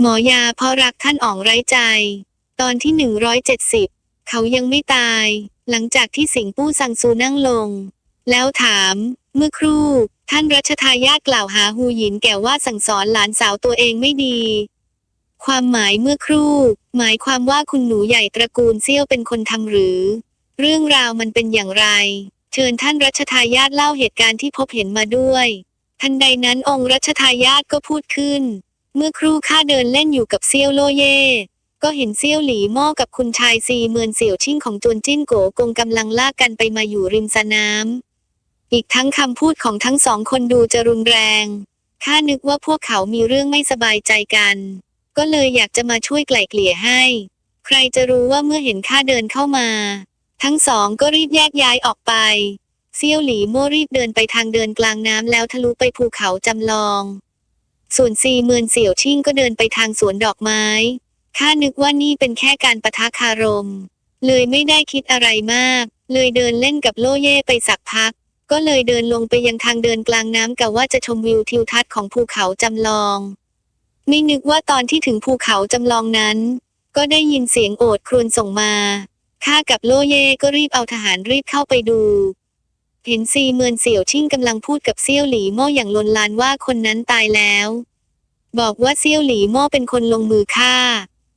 หมอยาเพราะรักท่านอ๋องไร้ใจ ตอนที่ 170 เขายังไม่ตาย หลังจากที่สิงปู้ซังซูนั่งลง แล้วถาม เมื่อครู่ ท่านรัชทายาทกล่าวหาฮูหยินแก่ว่าสั่งสอนหลานสาวตัวเองไม่ดี ความหมายเมื่อครู่ หมายความว่าคุณหนูใหญ่ตระกูลเซี่ยวเป็นคนทำหรือ เรื่องราวมันเป็นอย่างไร เชิญท่านรัชทายาทเล่าเหตุการณ์ที่พบเห็นมาด้วย ทันใดนั้นองค์รัชทายาทก็พูดขึ้น เมื่อครู่ข้าเดินเล่นอยู่กับเซียวโลเย่ ก็เห็นเซียวหลีม้อกับคุณชายซีเมือนเสี่ยวชิ่งของจวนจิ้นโกกงกำลังลากกันไปมาอยู่ริมสะน้ำอีกทั้งคำพูดของทั้งสองคนดูจะรุนแรง ข้านึกว่าพวกเขามีเรื่องไม่สบายใจกัน ก็เลยอยากจะมาช่วยไกล่เกลี่ยให้ ใครจะรู้ว่าเมื่อเห็นข้าเดินเข้ามา ทั้งสองก็รีบแยกย้ายออกไป เซียวหลีโม่รีบเดินไปทางเดินกลางน้ำแล้วทะลุไปภูเขาจำลอง ส่วนซีเมือนเสี่ยวชิ่งก็เดินไปทางสวนดอกไม้ ข้านึกว่านี่เป็นแค่การปะทะคารม เลยไม่ได้คิดอะไรมาก เลยเดินเล่นกับโลเย่ไปสักพัก ก็เลยเดินลงไปยังทางเดินกลางน้ำกะว่าจะชมวิวทิวทัศน์ของภูเขาจำลอง ไม่นึกว่าตอนที่ถึงภูเขาจำลองนั้น ก็ได้ยินเสียงโอดครวญส่งมา ข้ากับโลเย่ก็รีบเอาทหารรีบเข้าไปดู เห็นซีเมือนเสี่ยวชิ่งกำลังพูดกับเซี่ยวหลีโม่อย่างลนลานว่าคนนั้นตายแล้ว บอกว่าเซี่ยวหลีโม่เป็นคนลงมือฆ่า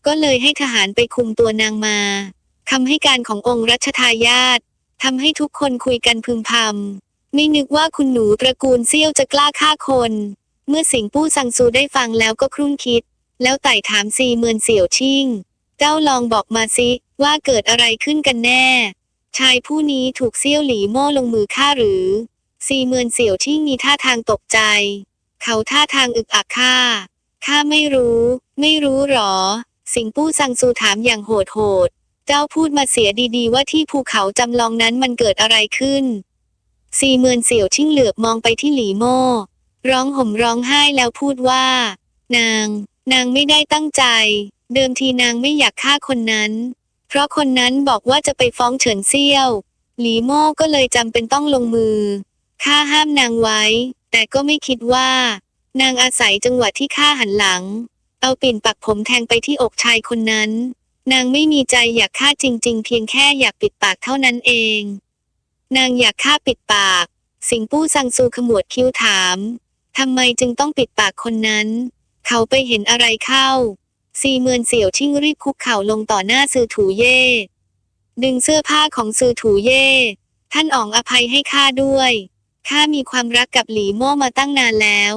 ก็เลยให้ทหารไปคุมตัวนางมาคำให้การขององค์รัชทายาททำให้ทุกคนคุยกันพึมพำไม่นึกว่าคุณหนูตระกูลเซี่ยวจะกล้าฆ่าคน เมื่อสิงปู้ซังซูได้ฟังแล้วก็ครุ่นคิด แล้วไต่ถามซีเมือนเสี่ยวชิ่ง เจ้าลองบอกมาสิว่าเกิดอะไรขึ้นกันแน่ ชายผู้นี้ถูกเซี่ยวหลีโม่ลงมือฆ่าหรือ ซีเมือนเสี่ยวชิ่งมีท่าทางตกใจ เขาท่าทางอึกอักฆ่าข้าไม่รู้ ไม่รู้หรอ สิงปู้ซังซูถามอย่างโหดโหด เจ้าพูดมาเสียดีๆ ว่าที่ภูเขาจำลองนั้นมันเกิดอะไรขึ้น ซีเมือนเสี่ยวชิ่งเหลือบมองไปที่หลีโม่ ร้องห่มร้องไห้แล้วพูดว่า นาง นางไม่ได้ตั้งใจ เดิมทีนางไม่อยากฆ่าคนนั้น เพราะคนนั้นบอกว่าจะไปฟ้องเฉินเซี่ยว หลีโม่ก็เลยจำเป็นต้องลงมือข้าห้ามนางไว้ แต่ก็ไม่คิดว่า นางอาศัยจังหวะที่ข้าหันหลัง เอาปิ่นปักผมแทงไปที่อกชายคนนั้น นางไม่มีใจอยากฆ่าจริง ๆ เพียงแค่อยากปิดปากเท่านั้นเอง นางอยากฆ่าปิดปาก สิงปู้ซังซูขมวดคิ้วถามทำไมจึงต้องปิดปากคนนั้น เขาไปเห็นอะไรเข้า ซีเมือนเสี่ยวชิ่งรีบคุกเข่าลงต่อหน้าซือถูเย่ ดึงเสื้อผ้าของซือถูเย่ ท่านอ๋องอภัยให้ข้าด้วยข้ามีความรักกับหลีโม่มาตั้งนานแล้ว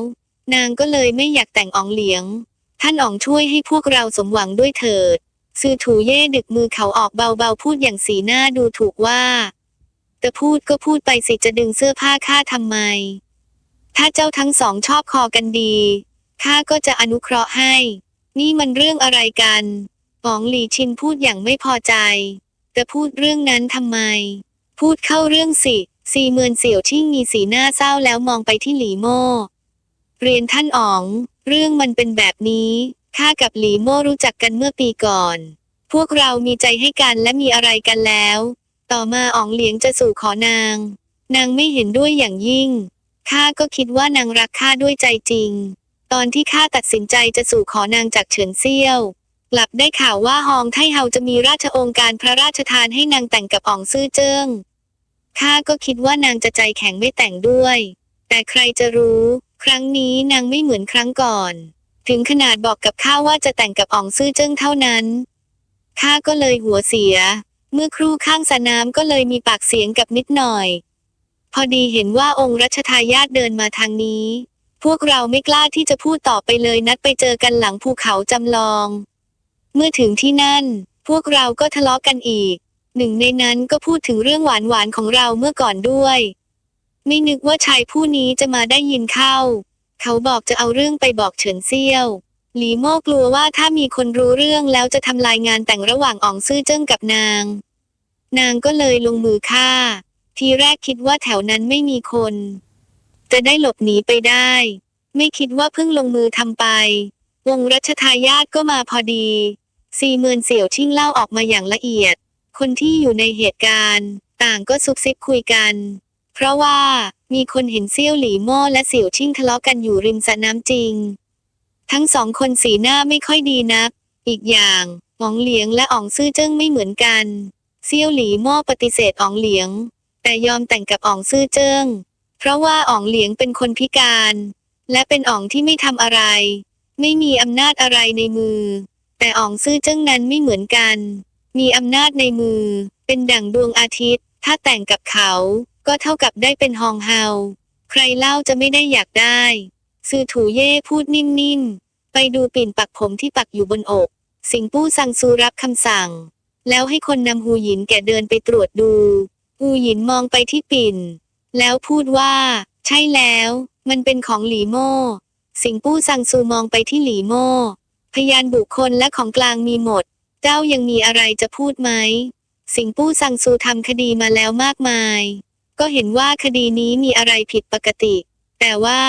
นางก็เลยไม่อยากแต่งอ๋องเหลียง ท่านอ๋องช่วยให้พวกเราสมหวังด้วยเถิดซือถูเย่ดึกมือเขาออกเบาๆพูดอย่างสีหน้าดูถูกว่าแต่พูดก็พูดไปสิจะดึงเสื้อผ้าข้าทำไม ถ้าเจ้าทั้งสองชอบคอกันดีข้าก็จะอนุเคราะห์ให้ นี่มันเรื่องอะไรกันป๋องหลีชินพูดอย่างไม่พอใจแต่พูดเรื่องนั้นทำไม พูดเข้าเรื่องสิซีเมือนเสี่ยวชิ่งมีสีหน้าเศร้าแล้วมองไปที่หลีโม่ เรียนท่านอ๋อง เรื่องมันเป็นแบบนี้ ข้ากับหลีโม่รู้จักกันเมื่อปีก่อน พวกเรามีใจให้กันและมีอะไรกันแล้ว ต่อมาอ๋องเหลียงจะสู่ขอนาง นางไม่เห็นด้วยอย่างยิ่ง ข้าก็คิดว่านางรักข้าด้วยใจจริง ตอนที่ข้าตัดสินใจจะสู่ขอนางจากเฉินเซี่ยวกลับได้ข่าวว่าฮองไทเฮาจะมีราชองค์การพระราชทานให้นางแต่งกับอ๋องซื่อเจิ้งข้าก็คิดว่านางจะใจแข็งไม่แต่งด้วย แต่ใครจะรู้ ครั้งนี้นางไม่เหมือนครั้งก่อน ถึงขนาดบอกกับข้าว่าจะแต่งกับอ๋องซื่อเจิ้งเท่านั้นข้าก็เลยหัวเสีย เมื่อครู่ข้างสระน้ำก็เลยมีปากเสียงกับนิดหน่อย พอดีเห็นว่าองค์รัชทายาทเดินมาทางนี้ พวกเราไม่กล้าที่จะพูดต่อไปเลยนัดไปเจอกันหลังภูเขาจำลอง เมื่อถึงที่นั่น พวกเราก็ทะเลาะกันอีก หนึ่งในนั้นก็พูดถึงเรื่องหวานหวานของเราเมื่อก่อนด้วย ไม่นึกว่าชายผู้นี้จะมาได้ยินเข้า เขาบอกจะเอาเรื่องไปบอกเฉินเซี่ยวหลีโม่กลัวว่าถ้ามีคนรู้เรื่องแล้วจะทำลายงานแต่งระหว่างอ๋องซื่อเจิ้งกับนาง นางก็เลยลงมือฆ่า ทีแรกคิดว่าแถวนั้นไม่มีคน จะได้หลบหนีไปได้ ไม่คิดว่าเพิ่งลงมือทำไป วงรัชทายาทก็มาพอดี ซีเมือนเสี่ยวชิ่งเล่าออกมาอย่างละเอียด คนที่อยู่ในเหตุการณ์ ต่างก็ซุบซิบคุยกัน เพราะว่ามีคนเห็นเซี่ยวหลีโม่และเสี่ยวชิ่งทะเลาะกันอยู่ริมสระน้ำจริง ทั้งสองคนสีหน้าไม่ค่อยดีนัก อีกอย่างอ๋องเหลียงและอ๋องซื่อเจิ้งไม่เหมือนกัน เซี่ยวหลีโม่ปฏิเสธอ๋องเหลียง แต่ยอมแต่งกับอ๋องซื่อเจิ้ง เพราะว่าอ๋องเหลียงเป็นคนพิการ และเป็นอ๋องที่ไม่ทำอะไร ไม่มีอำนาจอะไรในมือ แต่อ๋องซื่อเจิ้งนั้นไม่เหมือนกัน มีอำนาจในมือ เป็นดั่งดวงอาทิตย์ ถ้าแต่งกับเขา ก็เท่ากับได้เป็นฮองเฮา ใครเล่าจะไม่ได้อยากได้ ซือถูเย่พูดนิ่มๆ ไปดูปิ่นปักผมที่ปักอยู่บนอก สิงปู้ซังซูรับคำสั่ง แล้วให้คนนำฮูหยินแก่เดินไปตรวจดูฮูหยินมองไปที่ปิ่น แล้วพูดว่า ใช่แล้ว มันเป็นของหลีโม่ สิงปู้ซังซูมองไปที่หลีโม่ พยานบุคคลและของกลางมีหมด เจ้ายังมีอะไรจะพูดไหม สิงปู้ซังซูทำคดีมาแล้วมากมาย ก็เห็นว่าคดีนี้มีอะไรผิดปกติ แต่ว่า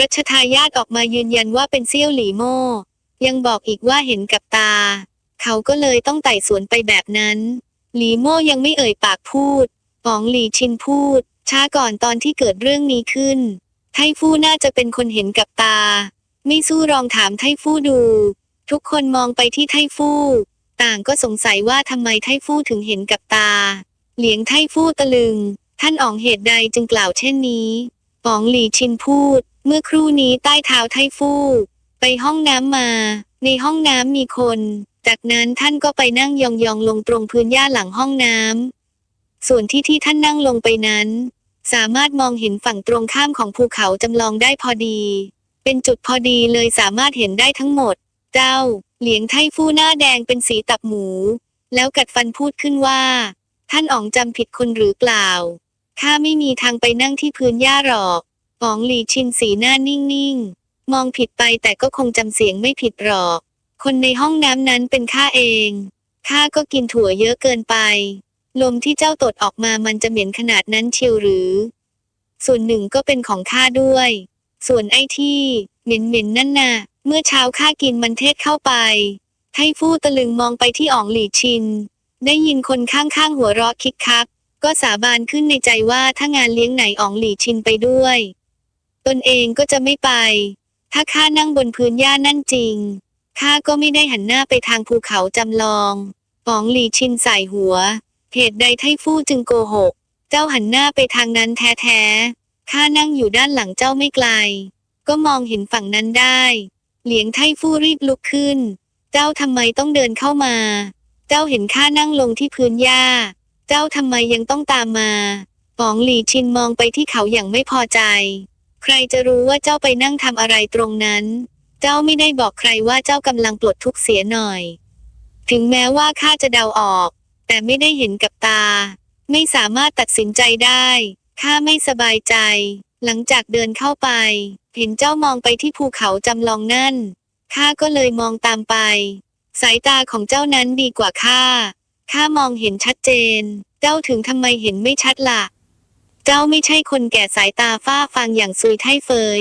รัชทายาทออกมายืนยันว่าเป็นเซี่ยวหลีโม่ยังบอกอีกว่าเห็นกับตา เขาก็เลยต้องไต่สวนไปแบบนั้น หลีโม่ยังไม่เอ่ยปากพูดป๋องหลีชินพูด ช้าก่อนตอนที่เกิดเรื่องนี้ขึ้น ไทฟู่น่าจะเป็นคนเห็นกับตา ไม่สู้ลองถามไทฟู่ดู ทุกคนมองไปที่ไทฟู่ ต่างก็สงสัยว่าทำไมไทฟู่ถึงเห็นกับตา เหลียงไทฟู่ตะลึง ท่านอ๋องเหตุใดจึงกล่าวเช่นนี้ป๋องหลีชินพูด เมื่อครู่นี้ใต้เท้าไทฟู่ ไปห้องน้ำมา ในห้องน้ำมีคน จากนั้นท่านก็ไปนั่งยองๆลงตรงพื้นหญ้าหลังห้องน้ำส่วนที่ที่ท่านนั่งลงไปนั้น สามารถมองเห็นฝั่งตรงข้ามของภูเขาจำลองได้พอดี เป็นจุดพอดีเลยสามารถเห็นได้ทั้งหมด เจ้า เหลียงไทฟู่หน้าแดงเป็นสีตับหมู แล้วกัดฟันพูดขึ้นว่า ท่านอ๋องจำผิดคนหรือเปล่า ข้าไม่มีทางไปนั่งที่พื้นหญ้าหรอกอ๋องหลีชินสีหน้านิ่งๆ มองผิดไปแต่ก็คงจำเสียงไม่ผิดหรอก คนในห้องน้ำนั้นเป็นข้าเอง ข้าก็กินถั่วเยอะเกินไป ลมที่เจ้าตดออกมามันจะเหม็นขนาดนั้นเชียวหรือ ส่วนหนึ่งก็เป็นของข้าด้วย ส่วนไอ้ที่ เหม็นเหม็นนั่นน่ะ เมื่อเช้าข้ากินมันเทศเข้าไปไทฟู่ตะลึงมองไปที่อ๋องหลี่ชิน ได้ยินคนข้างๆหัวเราะคิกคัก ก็สาบานขึ้นในใจว่าถ้างานเลี้ยงไหนอ๋องหลี่ชินไปด้วย ตนเองก็จะไม่ไป ถ้าข้านั่งบนพื้นหญ้านั่นจริง ข้าก็ไม่ได้หันหน้าไปทางภูเขาจำลองอ๋องหลี่ชินใส่หัว เหตุใดไทฟู่จึงโกหก เจ้าหันหน้าไปทางนั้นแท้ๆ ข้านั่งอยู่ด้านหลังเจ้าไม่ไกล ก็มองเห็นฝั่งนั้นได้ เหลียงไทฟู่รีบลุกขึ้น เจ้าทำไมต้องเดินเข้ามา เจ้าเห็นข้านั่งลงที่พื้นหญ้า เจ้าทำไมยังต้องตามมาป๋องหลีชินมองไปที่เขาอย่างไม่พอใจ ใครจะรู้ว่าเจ้าไปนั่งทำอะไรตรงนั้น เจ้าไม่ได้บอกใครว่าเจ้ากำลังปลดทุกข์เสียหน่อย ถึงแม้ว่าข้าจะเดาออก แต่ไม่ได้เห็นกับตา ไม่สามารถตัดสินใจได้ข้าไม่สบายใจ หลังจากเดินเข้าไป เห็นเจ้ามองไปที่ภูเขาจำลองนั่นข้าก็เลยมองตามไป สายตาของเจ้านั้นดีกว่าข้าข้ามองเห็นชัดเจน เจ้าถึงทำไมเห็นไม่ชัดล่ะ เจ้าไม่ใช่คนแก่สายตาฝ้าฟางอย่างซุยไทเฟย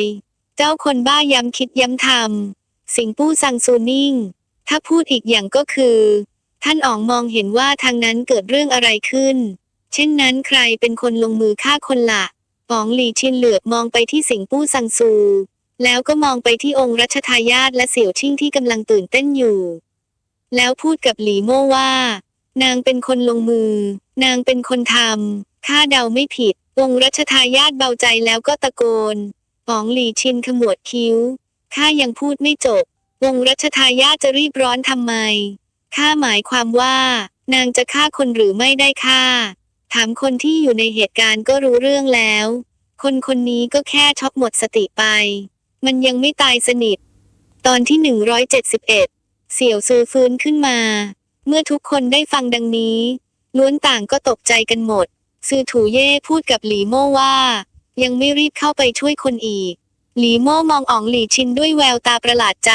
เจ้าคนบ้าย้ำคิดย้ำทำสิงปู้ซังซูนิ่ง ถ้าพูดอีกอย่างก็คือ ท่านอ๋องมองเห็นว่าทางนั้นเกิดเรื่องอะไรขึ้น เช่นนั้นใครเป็นคนลงมือฆ่าคนละป๋องหลีชินเหลือบมองไปที่สิงปู้ซังซู แล้วก็มองไปที่องค์รัชทายาทและเสี่ยวชิ่งที่กำลังตื่นเต้นอยู่ แล้วพูดกับหลีโม่ว่า นางเป็นคนลงมือ นางเป็นคนทำข้าเดาไม่ผิด องค์รัชทายาทเบาใจแล้วก็ตะโกนป๋องหลีชินขมวดคิ้วข้ายังพูดไม่จบวงรัชทายาทจะรีบร้อนทำไม ข้าหมายความว่า นางจะฆ่าคนหรือไม่ได้ฆ่า ถามคนที่อยู่ในเหตุการณ์ก็รู้เรื่องแล้ว คนคนนี้ก็แค่ช็อกหมดสติไป มันยังไม่ตายสนิท ตอนที่ 171 เสี่ยวซือฟื้นขึ้นมา เมื่อทุกคนได้ฟังดังนี้ ล้วนต่างก็ตกใจกันหมด ซือถูเย่พูดกับหลีโม่ว่า ยังไม่รีบเข้าไปช่วยคนอีก หลีโม่มองอ๋องหลีชินด้วยแววตาประหลาดใจ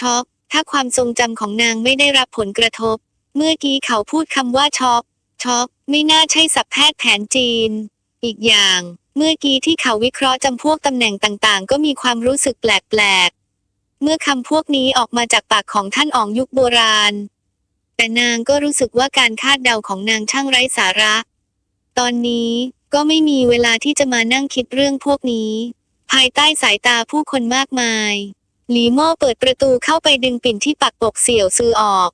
ช็อก ถ้าความทรงจำของนางไม่ได้รับผลกระทบ เมื่อกี้เขาพูดคำว่าช็อกช็อกไม่น่าใช่สับแพทย์แผนจีน อีกอย่าง เมื่อกี้ที่เขาวิเคราะห์จำพวกตำแหน่งต่างๆ ก็มีความรู้สึกแปลกๆ เมื่อคำพวกนี้ออกมาจากปากของท่านอ๋องยุคโบราณ แต่นางก็รู้สึกว่าการคาดเดาของนางช่างไร้สาระ ตอนนี้ก็ไม่มีเวลาที่จะมานั่งคิดเรื่องพวกนี้ ภายใต้สายตาผู้คนมากมาย หลีโม่เปิดประตูเข้าไปดึงปิ่นที่ปักปกเสี่ยวซือออก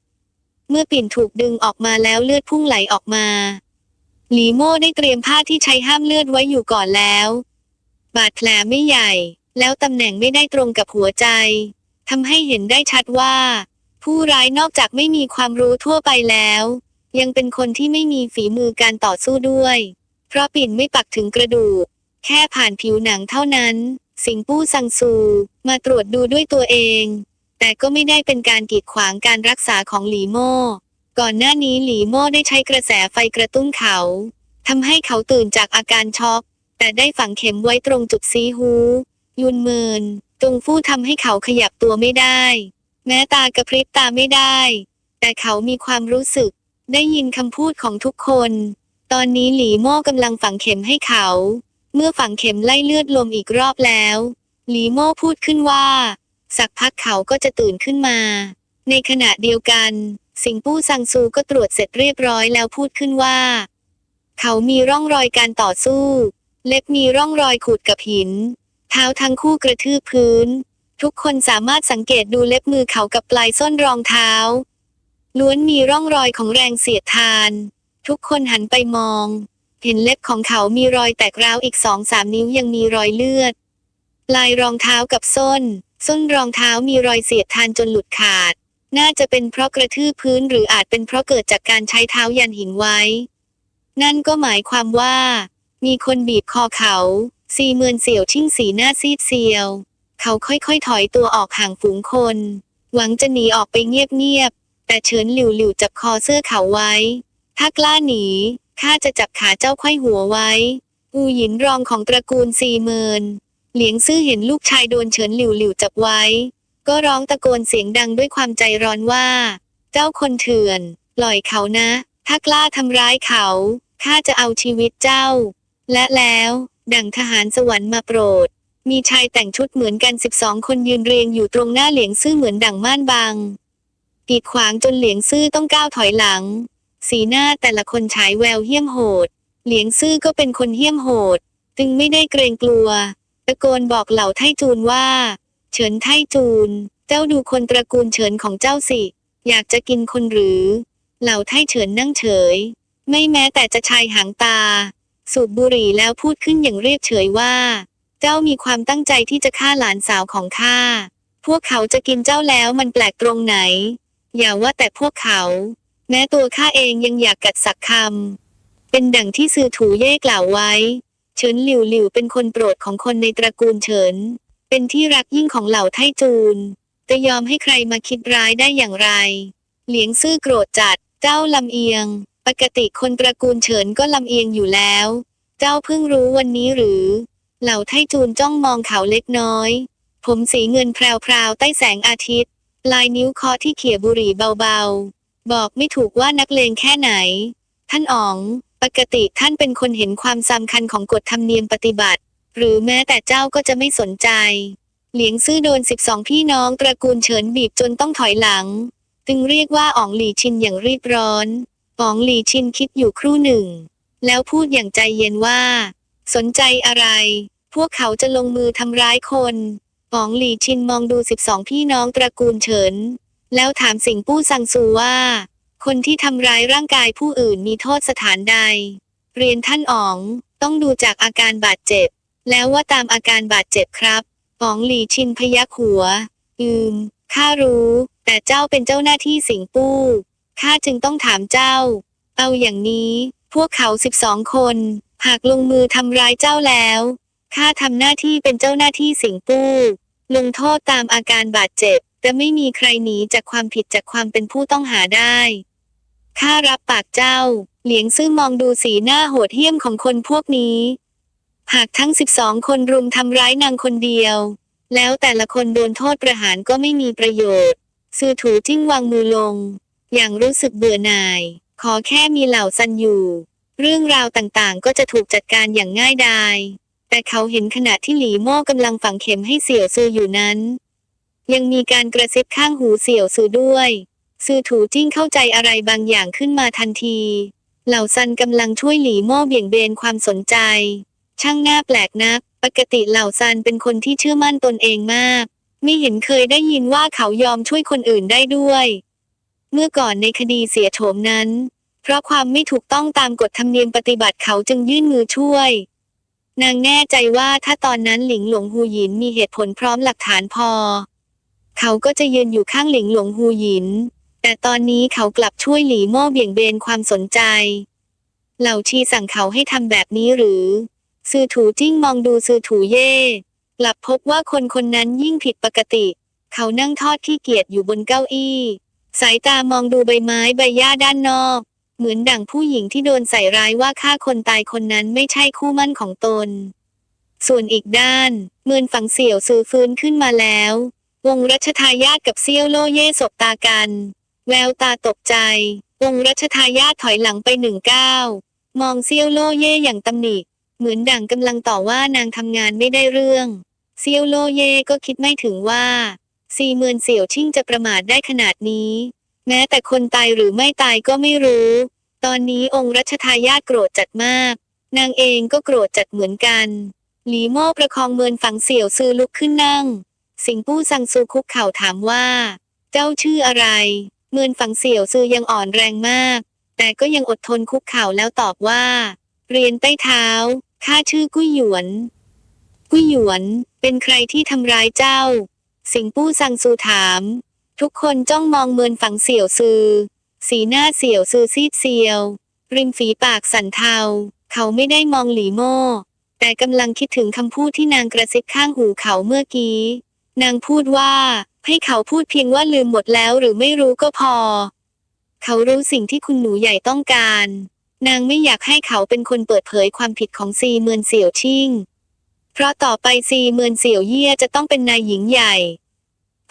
เมื่อปิ่นถูกดึงออกมาแล้วเลือดพุ่งไหลออกมา หลีโม่ได้เตรียมผ้าที่ใช้ห้ามเลือดไว้อยู่ก่อนแล้ว บาดแผลไม่ใหญ่ แล้วตำแหน่งไม่ได้ตรงกับหัวใจทำให้เห็นได้ชัดว่า ผู้ร้ายนอกจากไม่มีความรู้ทั่วไปแล้ว ยังเป็นคนที่ไม่มีฝีมือการต่อสู้ด้วย เพราะปิ่นไม่ปักถึงกระดูก แค่ผ่านผิวหนังเท่านั้น สิงปู้ซังซู มาตรวจดูด้วยตัวเอง แต่ก็ไม่ได้เป็นการกีดขวางการรักษาของหลีโม่ ก่อนหน้านี้หลีโม่ได้ใช้กระแสไฟกระตุ้นเขาทำให้เขาตื่นจากอาการช็อก แต่ได้ฝังเข็มไว้ตรงจุดซีฮู ยุนเมินจงฟู่ทำให้เขาขยับตัวไม่ได้ แม้ตากระพริบตาไม่ได้ แต่เขามีความรู้สึก ได้ยินคำพูดของทุกคน ตอนนี้หลีโม่กำลังฝังเข็มให้เขา เมื่อฝังเข็มไล่เลือดลมอีกรอบแล้ว หลีโม่พูดขึ้นว่า สักพักเขาก็จะตื่นขึ้นมา ในขณะเดียวกัน สิงปู้ซังซูก็ตรวจเสร็จเรียบร้อยแล้วพูดขึ้นว่า เขามีร่องรอยการต่อสู้ เล็บมีร่องรอยขูดกับหิน เท้าทั้งคู่กระทืบพื้น ทุกคนสามารถสังเกตดูเล็บมือเขากับปลายส้นรองเท้า ล้วนมีร่องรอยของแรงเสียดทาน ทุกคนหันไปมอง เห็นเล็บของเขามีรอยแตกร้าวอีกสองสามนิ้วยังมีรอยเลือด ลายรองเท้ากับส้น ส้นรองเท้ามีรอยเสียดทานจนหลุดขาด น่าจะเป็นเพราะกระทืบพื้นหรืออาจเป็นเพราะเกิดจากการใช้เท้ายันหินไว้ นั่นก็หมายความว่า มีคนบีบคอเขา ซีเมือนเสี่ยวชิ่งสีหน้าซีดเซียว เขาค่อยๆ ถอยตัวออกห่างฝูงคน หวังจะหนีออกไปเงียบๆแต่เฉินหลิวหลิวจับคอเสื้อเขาไว้ ถ้ากล้าหนี ข้าจะจับขาเจ้าไขว้หัวไว้ อูหยินรองของตระกูลซีเมิน เหลียงซื่อเห็นลูกชายโดนเฉินหลิวหลิวจับไว้ ก็ร้องตะโกนเสียงดังด้วยความใจร้อนว่า เจ้าคนเถื่อน ปล่อยเขานะ ถ้ากล้าทำร้ายเขา ข้าจะเอาชีวิตเจ้า และแล้วดั่งทหารสวรรค์มาโปรด มีชายแต่งชุดเหมือนกัน 12 คนยืนเรียงอยู่ตรงหน้าเหลียงซื่อเหมือนดั่งม่านบางกีดขวางจนเหลียงซื่อต้องก้าวถอยหลัง สีหน้าแต่ละคนฉายแววเหี้ยมโหด เหลียงซื่อก็เป็นคนเหี้ยมโหด จึงไม่ได้เกรงกลัว ตะโกนบอกเหล่าไทจูนว่า เฉินไทจูน เจ้าดูคนตระกูลเฉินของเจ้าสิ อยากจะกินคนหรือ เหล่าไทเฉินนั่งเฉย ไม่แม้แต่จะชายหางตา สูบบุหรี่แล้วพูดขึ้นอย่างเรียบเฉยว่า เจ้ามีความตั้งใจที่จะฆ่าหลานสาวของข้า พวกเขาจะกินเจ้าแล้วมันแปลกตรงไหน อย่าว่าแต่พวกเขา แม้ตัวข้าเองยังอยากกัดสักคำ เป็นดั่งที่ซือถูเย่กล่าวไว้ เฉินหลิวหลิวเป็นคนโปรดของคนในตระกูลเฉิน เป็นที่รักยิ่งของเหล่าไทจูน จะยอมให้ใครมาคิดร้ายได้อย่างไร เหลียงซื่อโกรธจัด เจ้าลำเอียง ปกติคนตระกูลเฉินก็ลำเอียงอยู่แล้ว เจ้าเพิ่งรู้วันนี้หรือ เหล่าไทจูนจ้องมองเขาเล็กน้อย ผมสีเงินแพรวๆใต้แสงอาทิตย์ ลายนิ้วเคาะที่เขี่ยบุหรี่เบาๆ บอกไม่ถูกว่านักเลงแค่ไหน ท่านอ๋อง ปกติท่านเป็นคนเห็นความสำคัญของกฎธรรมเนียมปฏิบัติ หรือแม้แต่เจ้าก็จะไม่สนใจ เหลียงซื่อโดนสิบสองพี่น้องตระกูลเฉินบีบจนต้องถอยหลัง จึงเรียกว่าอ๋องหลี่ชินอย่างรีบร้อนอ๋องหลี่ชินคิดอยู่ครู่หนึ่ง แล้วพูดอย่างใจเย็นว่า สนใจอะไร พวกเขาจะลงมือทำร้ายคนอ๋องหลี่ชินมองดูสิบสองพี่น้องตระกูลเฉิน แล้วถามสิงปู้ซังซูว่า คนที่ทำร้ายร่างกายผู้อื่นมีโทษสถานใด เรียนท่านอ๋อง ต้องดูจากอาการบาดเจ็บ แล้วว่าตามอาการบาดเจ็บครับอ๋องหลีชินพยักหัว อืม ข้ารู้ แต่เจ้าเป็นเจ้าหน้าที่สิงปู้ ข้าจึงต้องถามเจ้า เอาอย่างนี้ พวกเขาสิบสองคน หากลงมือทำร้ายเจ้าแล้ว ข้าทำหน้าที่เป็นเจ้าหน้าที่สิงปู้ ลงโทษตามอาการบาดเจ็บ แต่ไม่มีใครหนีจากความผิดจากความเป็นผู้ต้องหาได้ข้ารับปากเจ้า เหลียงซื่อมองดูสีหน้าโหดเหี้ยมของคนพวกนี้ หากทั้งสิบสองคนรุมทำร้ายนางคนเดียว แล้วแต่ละคนโดนโทษประหารก็ไม่มีประโยชน์ ซื่อถูจิ้งวางมือลง อย่างรู้สึกเบื่อหน่าย ขอแค่มีเหล่าซันอยู่ เรื่องราวต่างๆ ก็จะถูกจัดการอย่างง่ายดาย แต่เขาเห็นขณะที่หลีโม่กำลังฝังเข็มให้เสี่ยวซืออยู่นั้น ยังมีการกระซิบข้างหูเสี่ยวซือด้วย ซือถูจิ้งเข้าใจอะไรบางอย่างขึ้นมาทันที เหล่าซันกำลังช่วยหลีม่เบี่ยงเบนความสนใจ ช่างน่าแปลกนัก ปกติเหล่าซันเป็นคนที่เชื่อมั่นตนเองมาก ไม่เห็นเคยได้ยินว่าเขายอมช่วยคนอื่นได้ด้วย เมื่อก่อนในคดีเสียโฉมนั้น เพราะความไม่ถูกต้องตามกฎธรรมเนียมปฏิบัติเขาจึงยื่นมือช่วยนางแน่ใจว่าถ้าตอนนั้นหลิงหลงฮูหยินมีเหตุผลพร้อมหลักฐานพอ เขาก็จะยืนอยู่ข้างหลิงหลงฮูหยิน แต่ตอนนี้เขากลับช่วยหลีโม่เบี่ยงเบนความสนใจ เหล่าชีสั่งเขาให้ทำแบบนี้หรือ ซือถูจิ้งมองดูซือถูเย่กลับพบว่าคนคนนั้นยิ่งผิดปกติ เขานั่งทอดขี้เกียจอยู่บนเก้าอี้ สายตามองดูใบไม้ใบหญ้าด้านนอก เหมือนดั่งผู้หญิงที่โดนใส่ร้ายว่าฆ่าคนตายคนนั้นไม่ใช่คู่มั่นของตน ส่วนอีกด้าน เมือนฝังเสี่ยวซือฟื้นขึ้นมาแล้ว วงรัชทายาทกับเซี่ยวโล่เย่สบตากัน แววตาตกใจวงรัชทายาทถอยหลังไปหนึ่งก้าวมองเซี่ยวโล่เย่อย่างตำหนิ เหมือนดั่งกำลังต่อว่านางทำงานไม่ได้เรื่อง เซี่ยวโล่เย่ก็คิดไม่ถึงว่าซีเมือนเสี่ยวชิ่งจะประมาทได้ขนาดนี้ แม้แต่คนตายหรือไม่ตายก็ไม่รู้ ตอนนี้องค์รัชทายาทโกรธจัดมาก นางเองก็โกรธจัดเหมือนกัน หลีโม่ประคองเมินฝังเสี่ยวซือลุกขึ้นนั่ง สิงปู้ซังซูคุกเข่าถามว่า เจ้าชื่ออะไร เมินฝังเสี่ยวซือยังอ่อนแรงมาก แต่ก็ยังอดทนคุกเข่าแล้วตอบว่า เรียนใต้เท้าข้าชื่อกุ้ยหยวน กุ้ยหยวนเป็นใครที่ทำร้ายเจ้า สิงปู้ซังซูถาม ทุกคนจ้องมองเมินฝังเสี่ยวซือ สีหน้าเสี่ยวซือซีดเซียว ริมฝีปากสั่นเทา เขาไม่ได้มองหลีโม่แต่กำลังคิดถึงคำพูดที่นางกระซิบข้างหูเขาเมื่อกี้ นางพูดว่า ให้เขาพูดเพียงว่าลืมหมดแล้วหรือไม่รู้ก็พอ เขารู้สิ่งที่คุณหนูใหญ่ต้องการ นางไม่อยากให้เขาเป็นคนเปิดเผยความผิดของซีเมือนเสี่ยวชิ่ง เพราะต่อไปซีเมือนเสี่ยวเยี่ยจะต้องเป็นนายหญิงใหญ่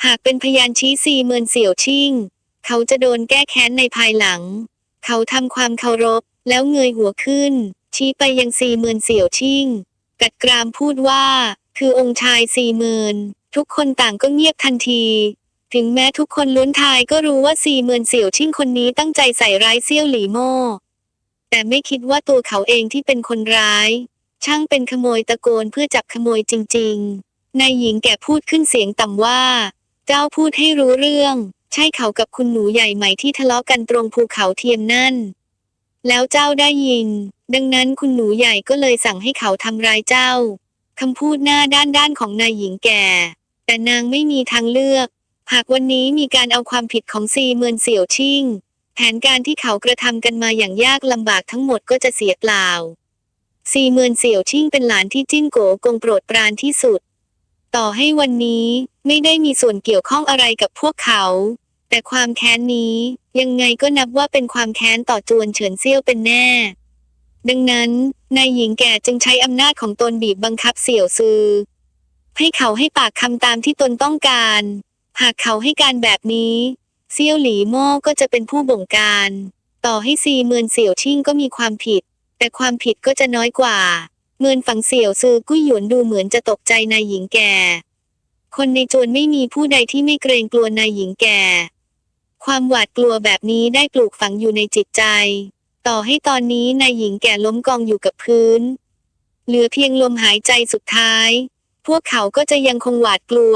หากเป็นพยานชี้ซีเมือนเสี่ยวชิ่ง เขาจะโดนแก้แค้นในภายหลัง เขาทำความเคารพแล้วเงยหัวขึ้น ชี้ไปยังซีเมือนเสี่ยวชิ่ง กัดกรามพูดว่า คือองค์ชายซีเมือน ทุกคนต่างก็เงียบทันที ถึงแม้ทุกคนล้วนทายก็รู้ว่าซีเมือนเสี่ยวชิ่งคนนี้ตั้งใจใส่ร้ายเซี่ยวหลีโม่แต่ไม่คิดว่าตัวเขาเองที่เป็นคนร้าย ช่างเป็นขโมยตะโกนเพื่อจับขโมยจริง ๆ นายหญิงแก่พูดขึ้นเสียงต่ำว่า เจ้าพูดให้รู้เรื่อง ใช่เขากับคุณหนูใหญ่ใหม่ที่ทะเลาะกันตรงภูเขาเทียมนั่น แล้วเจ้าได้ยิน ดังนั้นคุณหนูใหญ่ก็เลยสั่งให้เขาทำร้ายเจ้าคำพูดหน้าด้านด้านของนายหญิงแก่ แต่นางไม่มีทางเลือก หากวันนี้มีการเอาความผิดของซีเมือนเสี่ยวชิ่ง แผนการที่เขากระทำกันมาอย่างยากลำบากทั้งหมดก็จะเสียเปล่า ซีเมือนเสี่ยวชิ่งเป็นหลานที่จิ้นโกกงโปรดปรานที่สุด ต่อให้วันนี้ไม่ได้มีส่วนเกี่ยวข้องอะไรกับพวกเขา แต่ความแค้นนี้ยังไงก็นับว่าเป็นความแค้นต่อจวนเฉินเซี่ยวเป็นแน่ ดังนั้นนายหญิงแก่จึงใช้อำนาจของตนบีบบังคับเสี่ยวซือ ให้เขาให้ปากคำตามที่ตนต้องการ หากเขาให้การแบบนี้เซี่ยวหลีโม่ก็จะเป็นผู้บงการ ต่อให้ซีเมือนเสี่ยวชิ่งก็มีความผิด แต่ความผิดก็จะน้อยกว่า เมือนฝังเสี่ยวซือกุ้ยหยวนดูเหมือนจะตกใจนายหญิงแก่ คนในโจรไม่มีผู้ใดที่ไม่เกรงกลัวนายหญิงแก่ ความหวาดกลัวแบบนี้ได้ปลูกฝังอยู่ในจิตใจ ต่อให้ตอนนี้นายหญิงแก่ล้มกองอยู่กับพื้น เหลือเพียงลมหายใจสุดท้าย พวกเขาก็จะยังคงหวาดกลัว